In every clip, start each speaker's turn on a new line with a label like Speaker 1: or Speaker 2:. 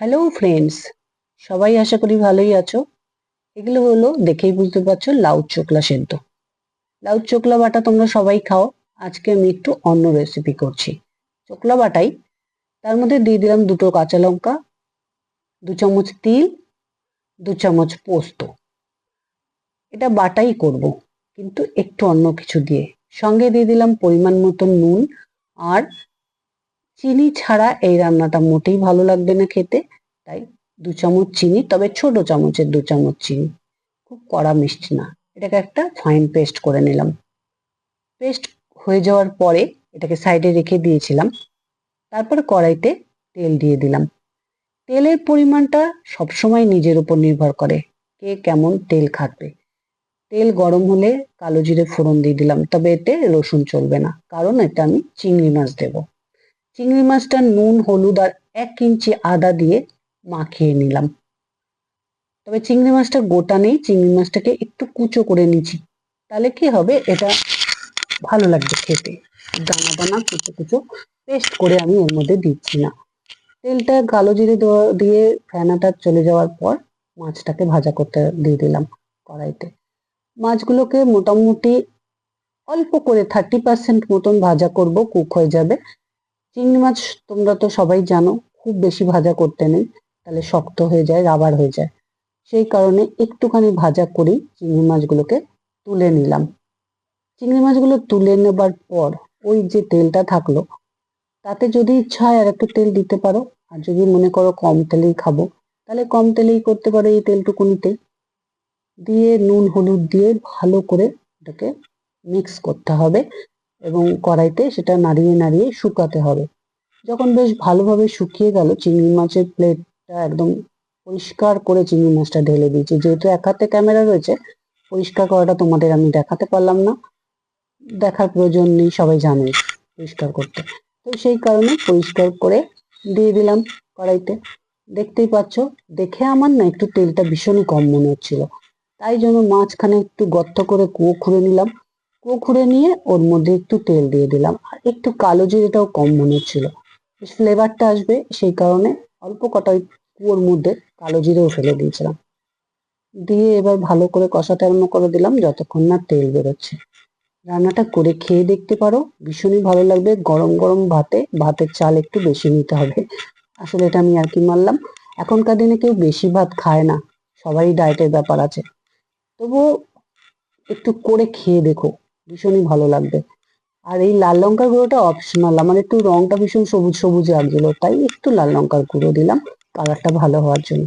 Speaker 1: Hello friends সবাই আশা করি ভালোই আছো। এগুলো হলো, দেখেই বুঝতে পারছ, লাউ চোকলা সেদ্ধ। লাউ চোকলা বাটা তোমরা সবাই খাও। আজকে আমি একটু অন্য রেসিপি করছি। চোকলা বাটাই, তার মধ্যে দিয়ে দিলাম দুটো কাঁচা লঙ্কা, দু চামচ তিল, দু চামচ পোস্ত। এটা বাটাই করব, কিন্তু একটু অন্য কিছু দিয়ে। সঙ্গে দিয়ে দিলাম পরিমাণ মতো নুন আর চিনি ছাড়া এই রান্নাটা মোটেই ভালো লাগবে না খেতে। তাই দু চামচ চিনি, তবে ছোট চামচের দু চামচ চিনি। খুব কড়া মিষ্টি না। এটাকে একটা ফাইন পেস্ট করে নিলাম। পেস্ট হয়ে যাওয়ার পরে এটাকে সাইডে রেখে দিয়েছিলাম। তারপর কড়াইতে তেল দিয়ে দিলাম। তেলের পরিমাণটা সবসময় নিজের উপর নির্ভর করে কে কেমন তেল খাবে তেল গরম হলে কালো জিরে ফোড়ন দিয়ে দিলাম, তবে এতে রসুন চলবে না। কারণ এটা আমি চিংড়ি মাছ দেবো। চিংড়ি মাছটা নুন, হলুদ আর এক ইঞ্চি আদা দিয়ে মাখিয়ে নিলাম। তবে চিংড়ি মাছটা গোটা নেই, চিংড়ি মাছটাকে একটু কুচো করে নিচ্ছি। তাহলে কি হবে? এটা ভালো লাগবে খেতে। দানা দানা, কুচো কুচো পেস্ট করে আমি এর মধ্যে দিচ্ছি না। তেলটা কালো জিরে দিয়ে ফেনাটা চলে যাওয়ার পর মাছটাকে ভাজা করতে দিয়ে দিলাম কড়াইতে। মাছগুলোকে মোটামুটি অল্প করে থার্টি পার্সেন্ট মতন ভাজা করব, কুক হয়ে যাবে। চিংড়ি মাছ তোমরা তো সবাই জানো, খুব বেশি ভাজা করতে নেই, তাহলে শক্ত হয়ে যায়, রাবার হয়ে যায়। সেই কারণে একটুখানি ভাজা করেই চিংড়ি মাছগুলোকে তুলে নিলাম। চিংড়ি মাছগুলো তুলে নেবার পর ওই যে তেলটা থাকল, তাতে যদি ইচ্ছা হয় আর একটু তেল দিতে পারো। আর যদি মনে করো কম তেলেই খাব, তাহলে কম তেলেই করতে পারো এই তেলটুকুনিতে। দিয়ে নুন, হলুদ দিয়ে ভালো করে এটাকে মিক্স করতে হবে। এবং কড়াইতে সেটা নাড়িয়ে নাড়িয়ে শুকাতে হবে। যখন বেশ ভালোভাবে শুকিয়ে গেল, চিংড়ি মাছের প্লেটটা একদম পরিষ্কার করে চিংড়ি মাছটা ঢেলে দিয়েছি। যেহেতু এক হাতে ক্যামেরা রয়েছে, পরিষ্কার করাটা তোমাদের আমি দেখাতে পারলাম না। দেখার প্রয়োজন নেই, সবাই জানে পরিষ্কার করতে। তো সেই কারণে পরিষ্কার করে দিয়ে দিলাম কড়াইতে। দেখতেই পাচ্ছ, দেখে আমার না একটু তেলটা ভীষণই কম মনে হচ্ছিল। তাই জন্য মাঝখানে একটু গর্ত করে কুয়ো খুঁড়ে নিলাম। খুঁড়ে নিয়ে ওর মধ্যে একটু তেল দিয়ে দিলাম। আর একটু কালো জিরেটাও কম মনে হচ্ছিল। ফ্লেভারটা আসবে সেই কারণে অল্প কটা কুয়োর মধ্যে কালো জিরেও ফেলে দিয়েছিলাম। দিয়ে এবার ভালো করে কষাতে আরম্ভ করে দিলাম যতক্ষণ না তেল বেরোচ্ছে। রান্নাটা করে খেয়ে দেখতে পারো, ভীষণই ভালো লাগবে। গরম গরম ভাতে, ভাতের চাল একটু বেশি নিতে হবে। আসলে এটা আমি আর কি মারলাম এখনকার দিনে কেউ বেশি ভাত খায় না। সবারই ডায়েটের ব্যাপার আছে। তবুও একটু করে খেয়ে দেখো। ভীষণই ভালো লাগবে। আর এই লাল লঙ্কার গুঁড়োটা অপশনাল আমার একটু রংটা ভীষণ সবুজ সবুজ লাগছিল তাই একটু লাল লঙ্কার গুঁড়ো দিলাম, কালারটা ভালো হওয়ার জন্য।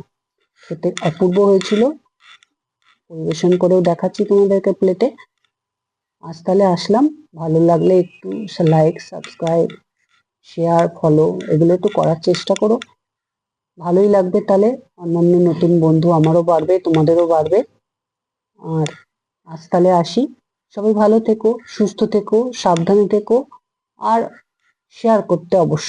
Speaker 1: খেতে অপূর্ব হয়েছিল। পরিবেশন করেও দেখাচ্ছি তোমাদেরকে প্লেটে আজ তাহলে আসলাম। ভালো লাগলে একটু লাইক সাবস্ক্রাইব শেয়ার ফলো এগুলো একটু করার চেষ্টা করো। ভালোই লাগবে তাহলে। অন্যান্য নতুন বন্ধু আমারও বাড়বে, তোমাদেরও বাড়বে। আর আজ তাহলে আসি। সবাই ভালো থেকো সুস্থ থেকো সাবধানে থেকো আর শেয়ার করতে অবশ্যই।